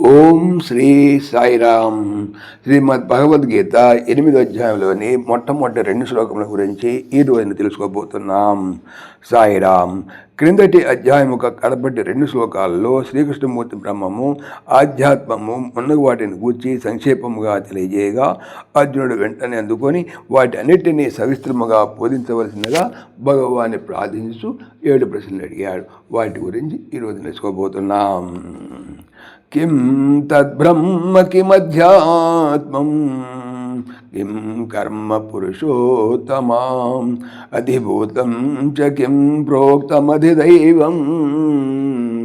ఓం శ్రీ సాయిరామ్. శ్రీమద్ భగవద్గీత ఎనిమిదో అధ్యాయంలోని మొట్టమొదటి రెండు శ్లోకముల గురించి ఈ రోజున తెలుసుకోబోతున్నాం. సాయిరామ్. క్రిందటి అధ్యాయం ఒక కడపటి రెండు శ్లోకాల్లో శ్రీకృష్ణమూర్తి బ్రహ్మము ఆధ్యాత్మము మున్నగు వాటిని గూర్చి సంక్షేపముగా తెలియజేయగా అర్జునుడు వెంటనే అందుకొని వాటి అన్నిటినీ సవిస్తృముగా బోధించవలసిందిగా భగవాన్ని ప్రార్థించు ఏడు ప్రశ్నలు అడిగాడు. వాటి గురించి ఈరోజు తెలుసుకోబోతున్నాం. किं तद्ब्रह्म किमध्यात्मं? किं कर्म पुरुषोत्तमाम्? अधिभूतं च किं प्रोक्तमधिदैवं?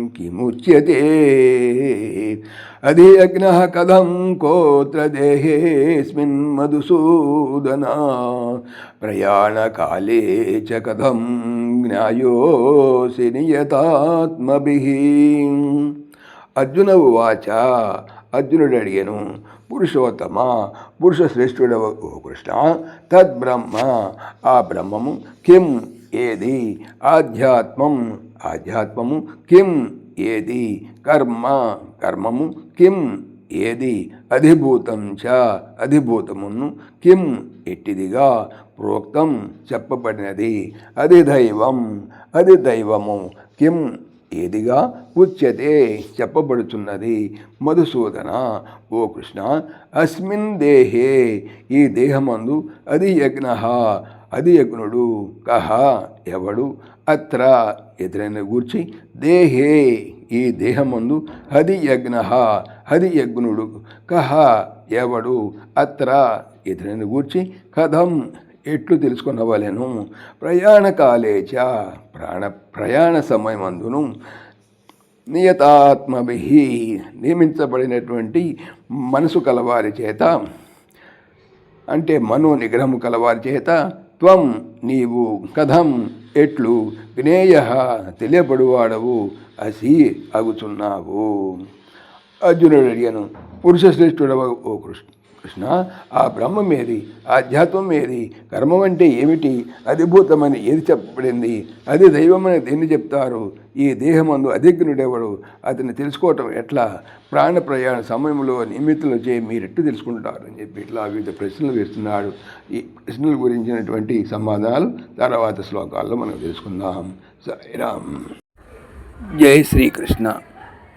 किमुच्यते? अधियज्ञः कथं कोऽत्र देहेऽस्मिन् मधुसूदना? प्रयाणकाले च कथं ज्ञायोऽसि नियतात्मभिः? అర్జున ఉవాచ. అర్జునుడు అడిగాను పురుషోత్తమ పురుష శ్రేష్ఠుడవ కృష్ణ తద్బ్రహ్మ ఆ బ్రహ్మము కిం ఏది? ఆధ్యాత్మం. ఆధ్యాత్మము కిం ఏది? కర్మ. కర్మము కిం ఏది? అధిభూతం చ. అధిభూతమును కిం ఎట్టిదిగా? ప్రోక్తం చెప్పబడినది. అది దైవం. అది దైవము కిం ఏదిగా ఉచ్యతే చెప్పబడుతున్నది మధుసూదన ఓ కృష్ణ అస్మిన్ దేహే ఈ దేహమందు అది యజ్ఞ అది యజ్ఞుడు కహ ఎవడు అత్ర ఎదురైన గూర్చి దేహే ఈ దేహమందు హది యజ్ఞ హది యజ్ఞుడు కహ ఎవడు అత్ర ఎదురైన గూర్చి కథం ఎట్లు తెలుసుకునవలెను? ప్రయాణకాలేచ ప్రాణ ప్రయాణ సమయమందును నియతాత్మభి నియమించబడినటువంటి మనసు కలవారి చేత అంటే మనో నిగ్రహము కలవారి చేత త్వం నీవు కథం ఎట్లు జ్ఞేయ తెలియబడువాడవు అసి అగుచున్నావు. అర్జునుడు అడిగాను పురుష శ్రేష్ఠుడవ ఓ కృష్ణ కృష్ణ ఆ బ్రహ్మం ఏది? ఆధ్యాత్మం ఏది? కర్మం అంటే ఏమిటి? అధిభూతమని ఏది చెప్పబడింది? అది దైవమని దేన్ని చెప్తారు? ఈ దేహమందు అధిజ్ఞుడెవడు? అతన్ని తెలుసుకోవటం ఎట్లా? ప్రాణ ప్రయాణ సమయంలో నిమిత్తులు చేయి మీరెట్టు తెలుసుకుంటారు? అని చెప్పి ఇట్లా వివిధ ప్రశ్నలు వేస్తున్నాడు. ఈ ప్రశ్నల గురించినటువంటి సమాధానాలు తర్వాత శ్లోకాల్లో మనం తెలుసుకుందాం. సాయిరామ్ జై శ్రీకృష్ణ.